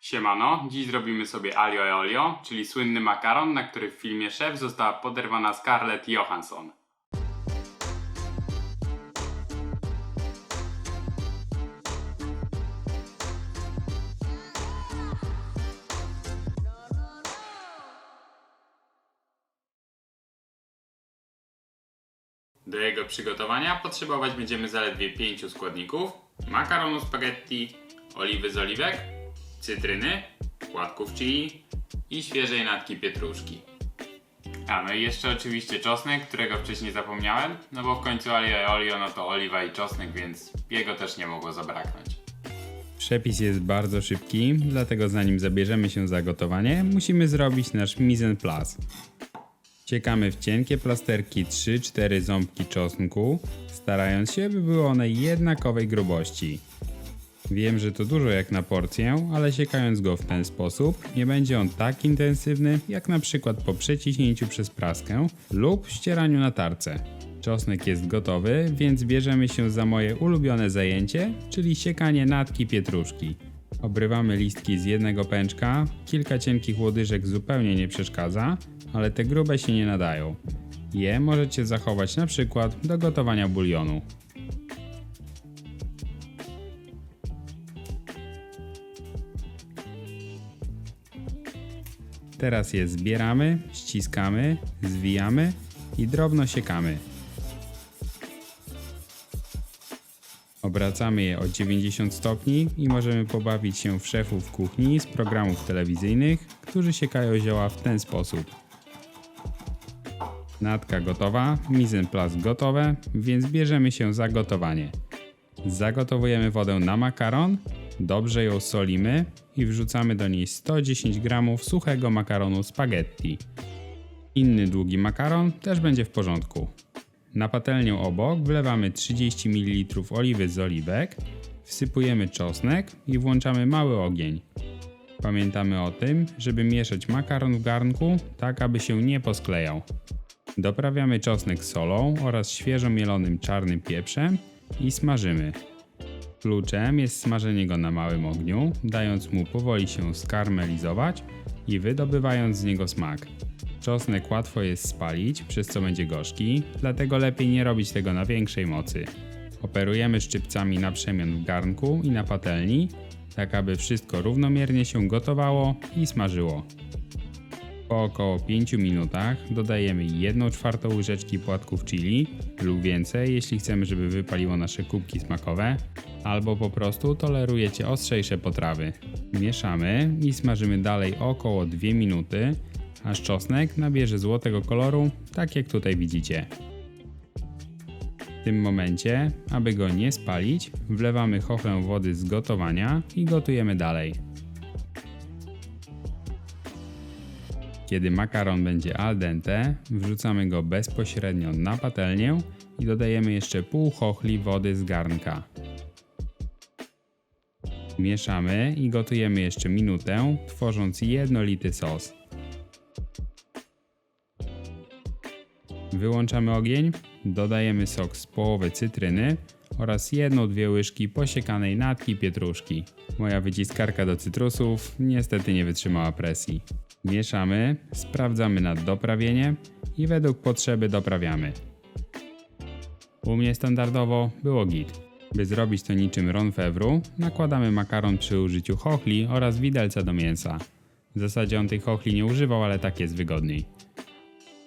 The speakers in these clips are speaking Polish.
Siemano, dziś zrobimy sobie alio e olio, czyli słynny makaron, na który w filmie Szef została poderwana Scarlett Johansson. Do jego przygotowania potrzebować będziemy zaledwie 5 składników: makaronu spaghetti, oliwy z oliwek, cytryny, płatków chili i świeżej natki pietruszki. A no i jeszcze oczywiście czosnek, którego wcześniej zapomniałem, no bo w końcu alio e olio no to oliwa i czosnek, więc jego też nie mogło zabraknąć. Przepis jest bardzo szybki, dlatego zanim zabierzemy się za gotowanie, musimy zrobić nasz mise en place. Ciekamy w cienkie plasterki 3-4 ząbki czosnku, starając się, by były one jednakowej grubości. Wiem, że to dużo jak na porcję, ale siekając go w ten sposób, nie będzie on tak intensywny jak na przykład po przeciśnięciu przez praskę lub ścieraniu na tarce. Czosnek jest gotowy, więc bierzemy się za moje ulubione zajęcie, czyli siekanie natki pietruszki. Obrywamy listki z jednego pęczka, kilka cienkich łodyżek zupełnie nie przeszkadza, ale te grube się nie nadają. Je możecie zachować na przykład do gotowania bulionu. Teraz je zbieramy, ściskamy, zwijamy i drobno siekamy. Obracamy je o 90 stopni i możemy pobawić się w szefów kuchni z programów telewizyjnych, którzy siekają zioła w ten sposób. Natka gotowa, mise en place gotowe, więc bierzemy się za gotowanie. Zagotowujemy wodę na makaron, dobrze ją solimy i wrzucamy do niej 110 g suchego makaronu spaghetti. Inny długi makaron też będzie w porządku. Na patelnię obok wlewamy 30 ml oliwy z oliwek, wsypujemy czosnek i włączamy mały ogień. Pamiętamy o tym, żeby mieszać makaron w garnku, tak aby się nie posklejał. Doprawiamy czosnek solą oraz świeżo mielonym czarnym pieprzem i smażymy. Kluczem jest smażenie go na małym ogniu, dając mu powoli się skarmelizować i wydobywając z niego smak. Czosnek łatwo jest spalić, przez co będzie gorzki, dlatego lepiej nie robić tego na większej mocy. Operujemy szczypcami na przemian w garnku i na patelni, tak aby wszystko równomiernie się gotowało i smażyło. Po około 5 minutach dodajemy 1 czwartą łyżeczki płatków chili lub więcej, jeśli chcemy, żeby wypaliło nasze kubki smakowe, albo po prostu tolerujecie ostrzejsze potrawy. Mieszamy i smażymy dalej około 2 minuty, aż czosnek nabierze złotego koloru, tak jak tutaj widzicie. W tym momencie, aby go nie spalić, wlewamy chochlę wody z gotowania i gotujemy dalej. Kiedy makaron będzie al dente, wrzucamy go bezpośrednio na patelnię i dodajemy jeszcze pół chochli wody z garnka. Mieszamy i gotujemy jeszcze minutę, tworząc jednolity sos. Wyłączamy ogień, dodajemy sok z połowy cytryny oraz jedną-dwie łyżki posiekanej natki pietruszki. Moja wyciskarka do cytrusów niestety nie wytrzymała presji. Mieszamy, sprawdzamy nad doprawienie i według potrzeby doprawiamy. U mnie standardowo było git. By zrobić to niczym ronfewru, nakładamy makaron przy użyciu chochli oraz widelca do mięsa. W zasadzie on tej chochli nie używał, ale tak jest wygodniej.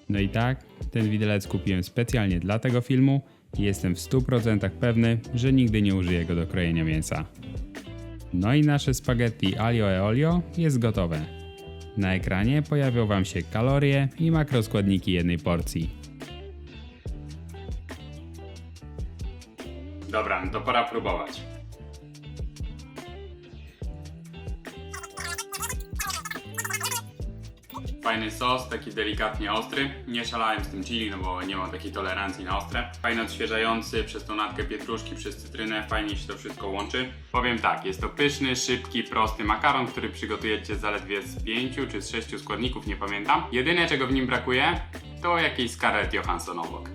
No i tak, ten widelec kupiłem specjalnie dla tego filmu i jestem w 100% pewny, że nigdy nie użyję go do krojenia mięsa. No i nasze spaghetti alio e olio jest gotowe. Na ekranie pojawią Wam się kalorie i makroskładniki jednej porcji. Dobra, to pora próbować. Fajny sos, taki delikatnie ostry. Nie szalałem z tym chili, no bo nie mam takiej tolerancji na ostre. Fajny odświeżający przez tą natkę pietruszki, przez cytrynę. Fajnie się to wszystko łączy. Powiem tak, jest to pyszny, szybki, prosty makaron, który przygotujecie zaledwie z 5 czy z 6 składników, nie pamiętam. Jedyne czego w nim brakuje, to jakiejś Scarlett Johansson obok.